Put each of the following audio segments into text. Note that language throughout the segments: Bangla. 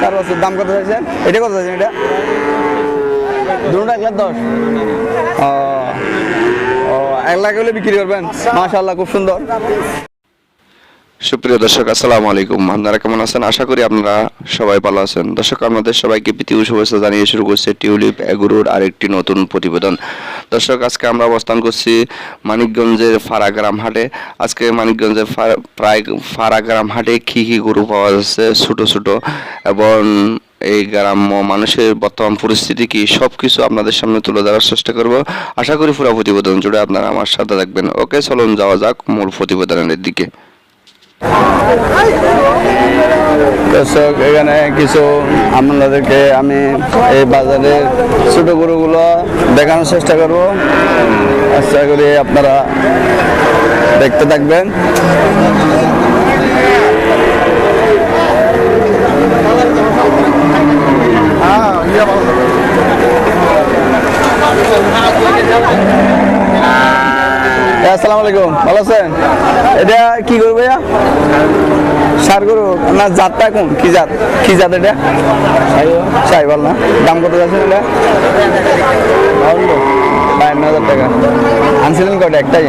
চার দাম কত চাইছেন এটা কত চাইছেন এটা? এক লাখ দশ। ও এক লাখ হলে বিক্রি করবেন? মাশাআল্লাহ, খুব সুন্দর। সুপ্রিয় দর্শক, আসসালামু আলাইকুম। আপনারা কেমন আছেন? আশা করি আপনারা সবাই ভালো আছেন। দর্শক আমাদের সবাইকে ও শুভেচ্ছা জানিয়ে শুরু করছে টিউলিপ এগুরুর আরেকটি নতুন প্রতিবেদন। দর্শক, আজকে আমরা অবস্থান করছি মানিকগঞ্জের ফারাগ্রাম হাটে। আজকে মানিকগঞ্জের প্রায় ফারাগ্রাম হাটে কী কী গরু পাওয়া যাচ্ছে ছোট ছোট এবং এই গ্রাম্য মানুষের বর্তমান পরিস্থিতি কি সব কিছু আপনাদের সামনে তুলে ধরার চেষ্টা করব। আশা করি পুরো প্রতিবেদন জুড়ে আপনারা আমার সাথে থাকবেন। ওকে, চলুন যাওয়া যাক মূল প্রতিবেদনের দিকে। দর্শক এখানে কিছু আপনাদেরকে আমি এই বাজারের ছোট গরুগুলো দেখানোর চেষ্টা করব। আশা করি আপনারা দেখতে থাকবেন। এ, আসসালামু আলাইকুম। ভালো আছেন? এটা কি করবে সার না জাতটা কোন? কি জাত? কি জাত এটা? সাইবাল না? দাম কত যাচ্ছে এটা? বায়ান্ন হাজার টাকা। আনছিলেন কটা একটাই?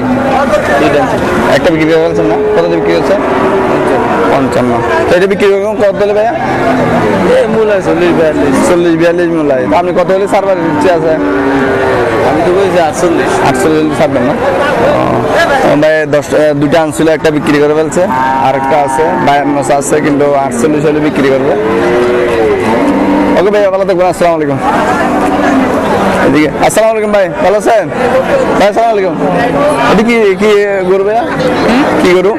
একটা বিক্রি করে না? কত বিক্রি হচ্ছে পঞ্চান্ন। এটা বিক্রি করবেন কত দিলে ভাইয়া? মূল আছে চল্লিশ বিয়াল্লিশ। চল্লিশ বিয়াল্লিশ মূল আপনি কত হলে সার্ভার ইচ্ছে আছে? আমি তো বলছি আটচল্লিশ। আটচল্লিশ ছাড়বেন না? ভাই দশ দুটা আনছিল একটা বিক্রি করে ফেলছে আর একটা আছে বায়ান্ন আছে কিন্তু আটচল্লিশ হলে বিক্রি করবে। ওকে ভাই ভালো থাকবেন আসসালামু আলাইকুম। এদিকে আসসালামু আলাইকুম ভাই ভালো আছেন? ভাই আসসালামু আলাইকুম। এটি কি কি গরু ভাইয়া? কি গরু?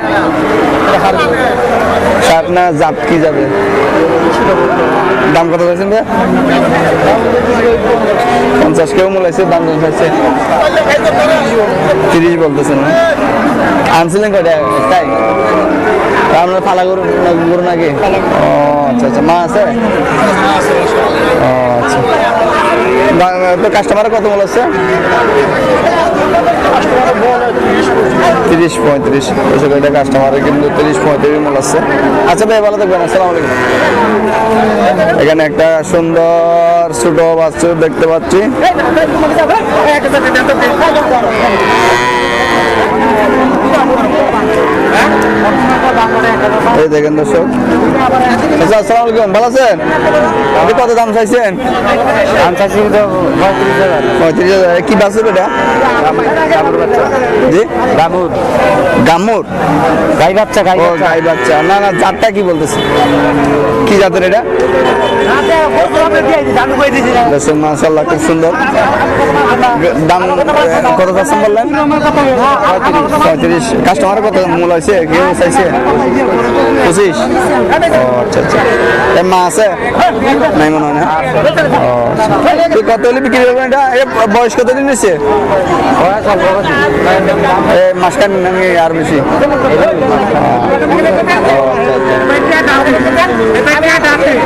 সার না জাত কি যাবে? দাম কত চাইছেন ভাইয়া? পঞ্চাশ কেউ মূলাইছে, দাম কত চাইছে? তিরিশ বলতেছেন না। আনছিলেন কয়টা? তাই আপনার ফালা গরু গরু নাকি? ও আচ্ছা আচ্ছা। মা আছে? ও আচ্ছা। তো কাস্টমারের কত মূল আছে তিরিশ পঁয়ত্রিশ। বছর এটা কাস্টমারের কিন্তু তিরিশ পঁয়ত্রিশ মূল আছে আচ্ছা ভাই, ভালো থাকবেন, আসসালামু আলাইকুম। এখানে একটা সুন্দর ছোট বাচ্চা দেখতে পাচ্ছি। এই দেখেন দর্শক। আচ্ছা আসসালামু আলাইকুম ভালো আছেন? আপনি কত দাম চাইছেন? দাম চাচ্ছি তো পঁয়ত্রিশ হাজার। পঁয়ত্রিশ হাজার। কি বাসে এটা? জি? গামুর। গাম্মুর গাই বাচ্চা গাই গাই বাচ্চা। না না জাতটা কি বলতেছে? কি জাতের এটা? মাশাল্লাহ খুব সুন্দর। দাম কত চাচ্ছেন বললেন? পঁয়ত্রিশ কাস্টমার কত মূল হয়েছে? কেউ চাইছে পঁচিশ আচ্ছা আচ্ছা। মা আছে? নাই মনে হয় না আচ্ছা। কত হলে বিক্রি করবেন এটা এ বয়স কত দিন হয়েছে মাসখান নাকি আর বেশি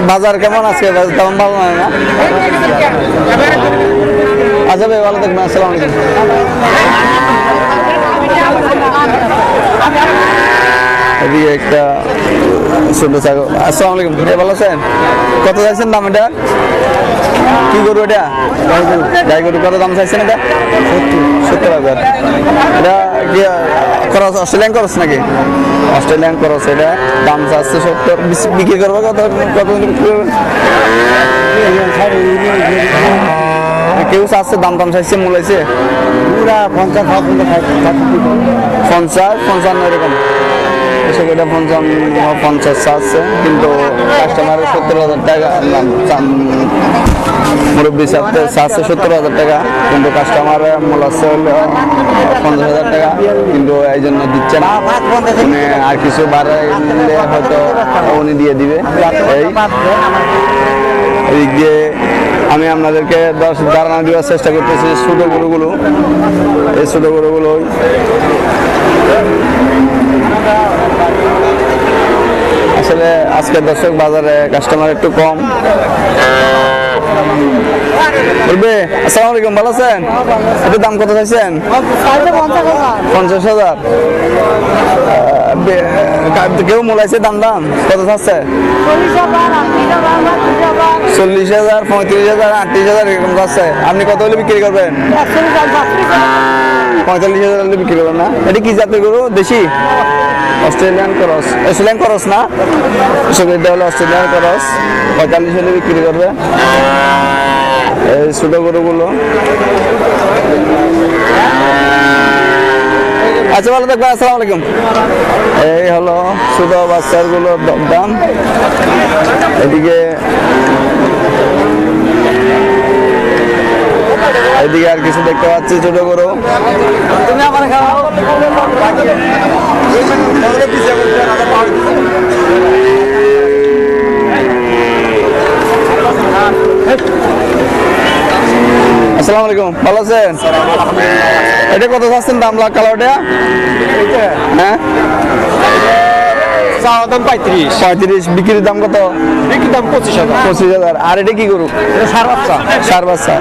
বাজার কেমন আছে? বাজার তেমন ভালো নয় না? আচ্ছা ভাই ভালো থাকবেন আসসালামু এদিকে একটা ছোট ছাগল আসসালামু আলাইকুম ভাই ভালো আছেন? কত চাইছেন দাম এটা? কি গরু এটা? গাই গরু। কত দাম চাইছেন এটা? সত্তর হাজার। এটা কি খরচ অস্ট্রেলিয়ান খরচ নাকি? অস্ট্রেলিয়ান খরচ এটা। দাম চাচ্ছে সত্তর। বিশ- বিক্রি করবে কত কত কেউ চাচ্ছে দাম দাম চাইছে মূলাইছে পুরা পঞ্চাশ পঞ্চাশ পঞ্চান্ন এরকম। এসব এটা পঞ্চান্ন পঞ্চাশ চাচ্ছে, কিন্তু কাস্টমারের সত্তর হাজার টাকা মুরব্বী চাচ্ছে চাচ্ছে সত্তর হাজার টাকা, কিন্তু কাস্টমার মূল আছে হলো পঞ্চাশ হাজার টাকা, কিন্তু এই জন্য দিচ্ছে না। মানে আর কিছু বাড়াইলে হয়তো উনি দিয়ে দিবে। এই এদিক দিয়ে আমি আপনাদেরকে দশ ধারণা দেওয়ার চেষ্টা করতেছি ছোটো গরুগুলো। এই ছোটো গরুগুলো আসলে আজকে দর্শক বাজারে কাস্টমার একটু কম। বলবে আলাইকুম, ভালো আছেন? এটার দাম কত চাইছেন? পঞ্চাশ হাজার। কেউ মোলাইছে দাম দাম? কত চাচ্ছে? চল্লিশ হাজার, পঁয়ত্রিশ হাজার, আটত্রিশ হাজার, এরকম যাচ্ছে আপনি কত হলে বিক্রি করবেন? পঁয়তাল্লিশ হাজার হলে বিক্রি করবেন না। এটা কি জাতের গরু? দেশি? Australian cross. অস্ট্রেলিয়ান ক্রস না? সুবিধা হলো অস্ট্রেলিয়ান ক্রস। পঁয়তাল্লিশ হলে বিক্রি করবে। এই ছোটো গরুগুলো। আচ্ছা ভালো থাকবেন আসসালামু আলাইকুম। এই হলো ছোটো বাচ্চাগুলোর দাম। এদিকে এদিকে আর কিছু দেখতে পাচ্ছি ছোট গরু। তুমি আমার খাও। আসসালামু আলাইকুম ভালো আছেন? এটা কত চাচ্ছেন দাম লাখ কালোটা হ্যাঁ? চাওয়া দাম পঁয়ত্রিশ। পঁয়ত্রিশ বিক্রির দাম কত? বিক্রির দাম পঁচিশ হাজার। পঁচিশ হাজার। আর এটা কি গরু? সার বাচ্চা। সার বাচ্চা।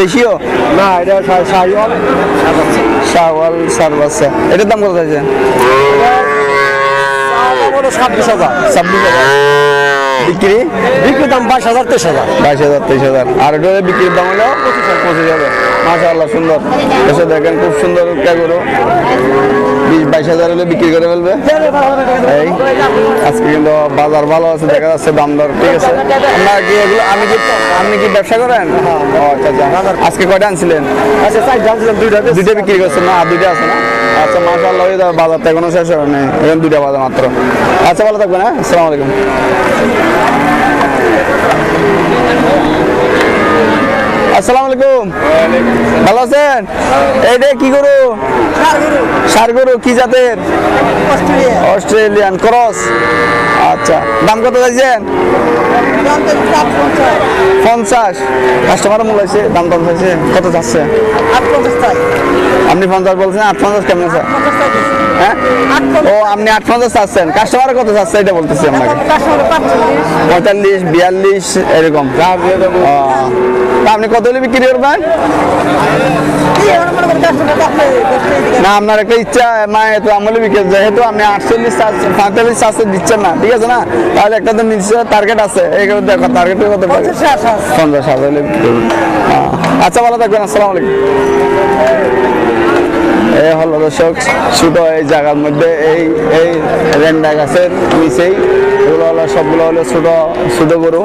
দেশীয়? না এটা শাহওয়াল। শাওয়াল সার বাচ্চা। এটার দাম কত আছে ছাব্বিশ হাজার। ছাব্বিশ হাজার। বিক্রি? বিক্রি দাম বাইশ হাজার তেইশ হাজার। বাইশ হাজার তেইশ হাজার। আর এটা বিক্রির দাম হলো পঁচিশ হাজার মাসা আল্লাহ সুন্দর। এসে দেখেন খুব সুন্দর একটা গরু বিশ বাইশ হাজার হলে বিক্রি করে ফেলবে। এই আজকে কিন্তু বাজার ভালো আছে দেখা যাচ্ছে দাম দর ঠিক আছে। আপনার কি এগুলো আমি কি আপনি কি ব্যবসা করেন? আচ্ছা আচ্ছা। আজকে কয়টা আনছিলেন? আচ্ছা দুইটা দুইটা বিক্রি করছেন না? দুইটা আছে না? আচ্ছা মাসা আল্লাহ ওই তো বাজারটা এখনও শেষ হয় নাই। এখন দুইটা বাজার মাত্র। আচ্ছা ভালো থাকবেন হ্যাঁ? আসসালামু আলাইকুম। আসসালামু আলাইকুম। ভালো আছেন? এইটা কি গরু? সার গরু কি জাতের? Australian cross. আচ্ছা দাম কত চাইছেন? পঞ্চাশ। কাস্টমার মূল আছে দাম দাম চাইছে কত চাচ্ছে আপনি পঞ্চাশ বলছেন আট পঞ্চাশ কেমন আছে? হ্যাঁ? ও আপনি আট পঞ্চাশ চাচ্ছেন। কাস্টমার কত চাচ্ছে এটা বলতেছি আপনাকে। পঁয়তাল্লিশ বিয়াল্লিশ এরকম। আপনি কত হলে বিক্রি করবেন? না আপনার একটা ইচ্ছা মানে তো আমলে বিক্রি যেহেতু আপনি আটচল্লিশ পঁয়তাল্লিশ চারশো দিচ্ছেন না ঠিক আছে না? তাহলে একটা তো নিশ্চয় টার্গেট আছে এইগুলো দেখো টার্গেট কত পঞ্চাশ হাজার হলে। আচ্ছা ভালো থাকবেন আসসালামু আলাইকুম। এই হলো দর্শক ছোট এই জায়গার মধ্যে এই এই রেন্ডা গাছের নিচেই। এগুলো হলো সবগুলো হলো ছোট ছোট গরু।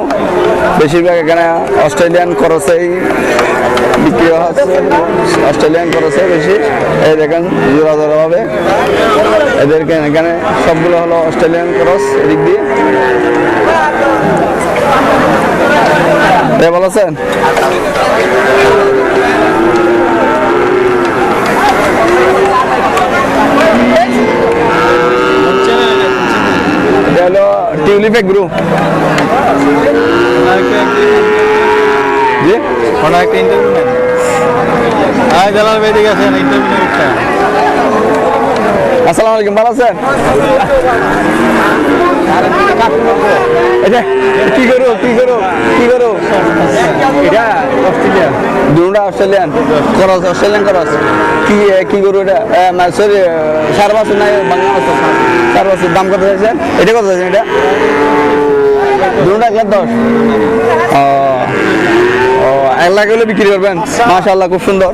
বেশিরভাগ এখানে অস্ট্রেলিয়ান করসেই বিক্রি হচ্ছে অস্ট্রেলিয়ান করসে বেশি। এই দেখেন, জোড়া এদেরকে এখানে সবগুলো হলো অস্ট্রেলিয়ান ক্রস এদিক দিয়ে। ভালো আছেন? এটা হলো টিউলিপে গ্রু জি? একটা ইন্টারভিউ নেন। হ্যাঁ জালাল ভাই ঠিক আছে ইন্টারভিউ আসসালামু আলাইকুম ভালো আছেন? এটা কি করো কি করো কি করো? এটা অস্ট্রেলিয়া দুটা অস্ট্রেলিয়ান। করস অস্ট্রেলিয়ান করস কি কি করো এটা? সরি সার নাই বাংলা বছর দাম কত চাইছেন? এটা কত চাইছেন এটা? দুটা এক দশ। লাখ হলে বিক্রি করবেন? মাশাআল্লাহ খুব সুন্দর।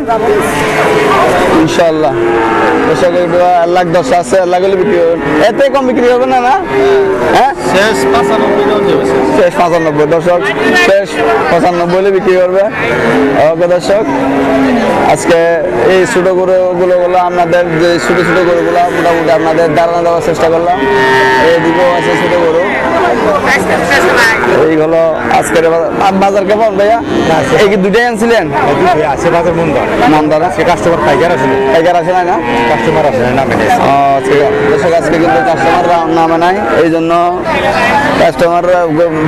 এক লাখ দশ আছে এক লাখ হলে বিক্রি করবেন। এতে কম বিক্রি করবেন না না? হ্যাঁ? শেষ পাঁচানব্বই শেষ পঁচানব্বই দর্শক শেষ পঁচানব্বই হলে বিক্রি করবে। ওকে দর্শক আজকে এই ছোটো গরুগুলো আপনাদের যে ছোটো ছোটো গরুগুলো মোটামুটি আপনাদের ধারণা দেওয়ার চেষ্টা করলাম। এইদিকেও আছে ছোটো গরু। এইগুলো আজকের বাজার- কেমন ভাইয়া? এই কি দুটাই আনছিলেন? আছে বাজার মন্দার। মন্দার সে কাস্টমার পাইকার আছে। টাইগার আছে না? কাস্টমার আছে নামে নেই। ও, ঠিক আছে। দর্শক আজকে কিন্তু কাস্টমাররা নামে নাই। এই জন্য কাস্টমার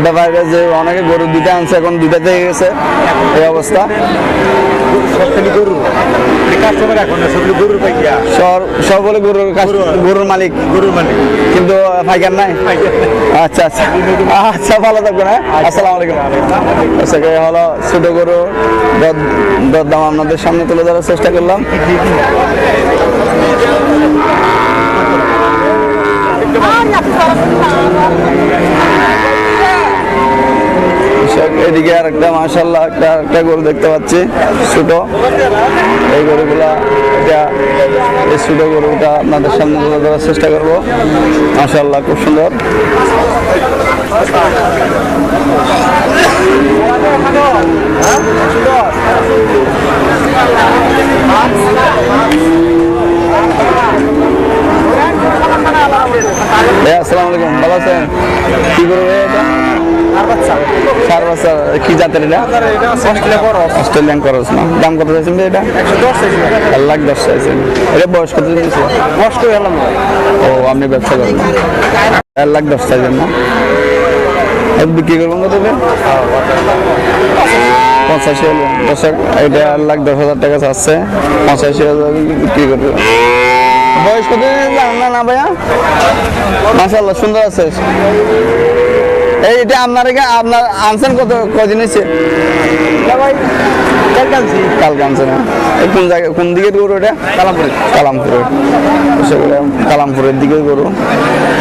ব্যাপারে যে অনেকে গরু দুইটা আনছে এখন দুইটাতে গেছে। এই অবস্থা। গরু। কাস্টমার এখন গরুর পাইকিয়া সব বলে গরুর গরুর। মালিক। গরুর মানে কিন্তু পাইকার নাই। আচ্ছা আচ্ছা। আচ্ছা ভালো থাকবেন হ্যাঁ? আসসালামু আলাইকুম। আচ্ছা হলো? ছোট গরু দাম দরদাম আপনাদের সামনে তুলে ধরার চেষ্টা করলাম। দর্শক, এদিকে আর একটা মাসাল্লাহ একটা একটা গরু দেখতে পাচ্ছি, ছোট। এই গরুগুলা, এটা, এই ছোট গরুটা আপনাদের সামনে তুলে ধরার চেষ্টা করব। মাসাল্লাহ খুব সুন্দর ভাইয়া আসসালামু আলাইকুম ভালো আছেন কি গরু ভাইয়া এটা চার বছর কি জাতের এটা অস্ট্রেলিয়ান করস। না। দাম কত চাইছেন এটা? এক লাখ দশ চাইছেন। এটা বয়স কত দিয়েছে কষ্ট গেলাম ও আপনি ব্যবসা করেন এক লাখ দশ চাইছেন না? বিক্রি করবেন কত পঁচাশি হলো। দশক এটা এক লাখ দশ হাজার টাকা চাচ্ছে। পঁচাশি হাজার বিক্রি করবে বয়স কত না না ভাইয়া? মাসাল্লাহ সুন্দর আছে। এই এটা আপনার আপনার আনছেন কত কদিন ভাই আনছেন হ্যাঁ? কোন জায়গায় কোন দিকের গরু এটা? কালামপুরে। কালামপুরে। সেগুলো কালামপুরের দিকের গরু।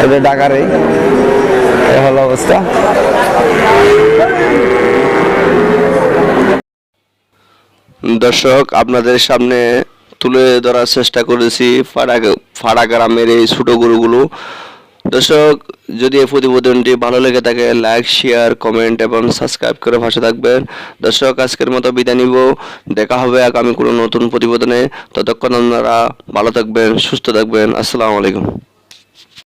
এটা ঢাকারই এই হলো অবস্থা। দর্শক আপনাদের সামনে তুলে ধরার চেষ্টা করেছি ফাড়া ফাড়া গ্রামের এই ছোটো গরুগুলো। দর্শক, যদি এই প্রতিবেদনটি ভালো লেগে থাকে লাইক শেয়ার কমেন্ট এবং সাবস্ক্রাইব করে ভাষা থাকবেন। দর্শক, আজকের মতো বিদায় নিব। দেখা হবে আগামী কোনো নতুন প্রতিবেদনে। ততক্ষণ আপনারা ভালো থাকবেন, সুস্থ থাকবেন। আসসালামু আলাইকুম।